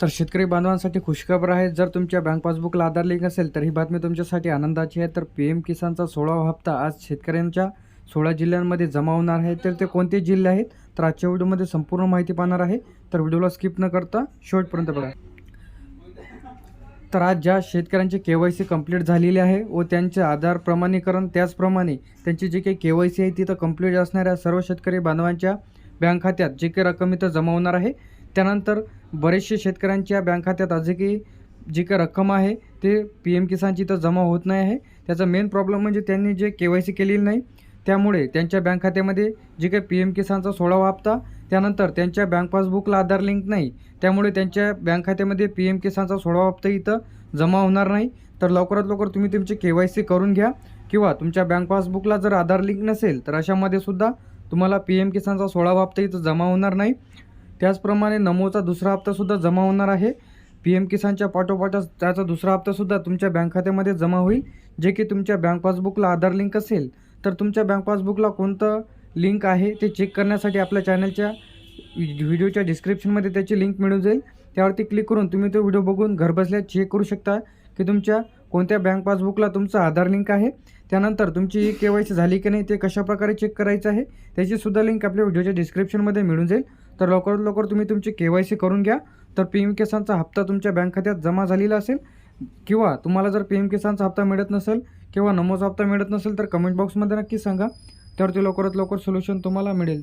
तर शेतकरी बांधवांसाठी खुशखबर आहे. जर तुमच्या बँक पासबुकला आधार लिंक असेल तर ही बातमी तुमच्यासाठी आनंदाची आहे. तर पी एम किसानचा सोळावा हप्ता आज शेतकऱ्यांच्या सोळा जिल्ह्यांमध्ये जमा होणार आहे. तर ते कोणते जिल्हे आहेत? तर आजच्या व्हिडिओमध्ये संपूर्ण माहिती पाहणार आहे. तर व्हिडिओला स्किप न करता शेवटपर्यंत बघा. तर आज ज्या शेतकऱ्यांची के वाय सी कंप्लीट झालेली आहे व त्यांचे आधार प्रमाणीकरण त्याचप्रमाणे त्यांची जी काही के वाय सी आहे तिथं कंप्लीट असणाऱ्या सर्व शेतकरी बांधवांच्या बँक खात्यात जी काही रक्कम इथं जमा होणार आहे त्यानंतर बरेचसे शेतकऱ्यांच्या बँक खात्यात आज की जी काही रक्कम आहे ते पी एम किसानची तर जमा होत नाही आहे. त्याचा मेन प्रॉब्लेम म्हणजे त्यांनी जे के वाय सी केलेली नाही त्यामुळे त्यांच्या बँक खात्यामध्ये जे काही पी एम किसानचा सोळावा हप्ता त्यानंतर त्यांच्या बँक पासबुकला आधार लिंक नाही त्यामुळे त्यांच्या बँक खात्यामध्ये पी एम किसानचा सोळावा हप्ता इथं जमा होणार नाही. तर लवकरात लवकर तुम्ही तुमची के वाय सी करून घ्या किंवा तुमच्या बँक पासबुकला जर आधार लिंक नसेल तर अशामध्ये सुद्धा तुम्हाला पी एम किसानचा सोळावा हप्ता इथं जमा होणार नाही. त्याचप्रमाणे नमोचा दुसरा हप्तासुद्धा जमा होणार आहे. पी एम किसानच्या पाठोपाठच त्याचा दुसरा हप्तासुद्धा तुमच्या बँक खात्यामध्ये जमा होईल. जे की तुमच्या बँक पासबुकला आधार लिंक असेल तर तुमच्या बँक पासबुकला कोणतं लिंक आहे ते चेक करण्यासाठी आपल्या चॅनलच्या व्हिडिओच्या डिस्क्रिप्शनमध्ये त्याची लिंक मिळून जाईल. त्यावरती क्लिक करून तुम्ही तो व्हिडिओ बघून घरबसल्या चेक करू शकता की तुमच्या कोणत्या बँक पासबुकला तुमचं आधार लिंक आहे. त्यानंतर तुमची के वाय सी झाली की नाही ते कशाप्रकारे चेक करायचं आहे त्याचीसुद्धा लिंक आपल्या व्हिडिओच्या डिस्क्रिप्शनमध्ये मिळून जाईल. तर लवकरात लवकर तुम्ही तुमची के वाय सी करून घ्या. तर पी एम किसानचा हप्ता तुमच्या बँक खात्यात जमा झालेला असेल किंवा तुम्हाला जर पी एम किसानचा हप्ता मिळत नसेल किंवा नमोचा हप्ता मिळत नसेल तर कमेंट बॉक्समध्ये नक्की सांगा. तर ते लवकरात लवकर सोल्युशन तुम्हाला मिळेल.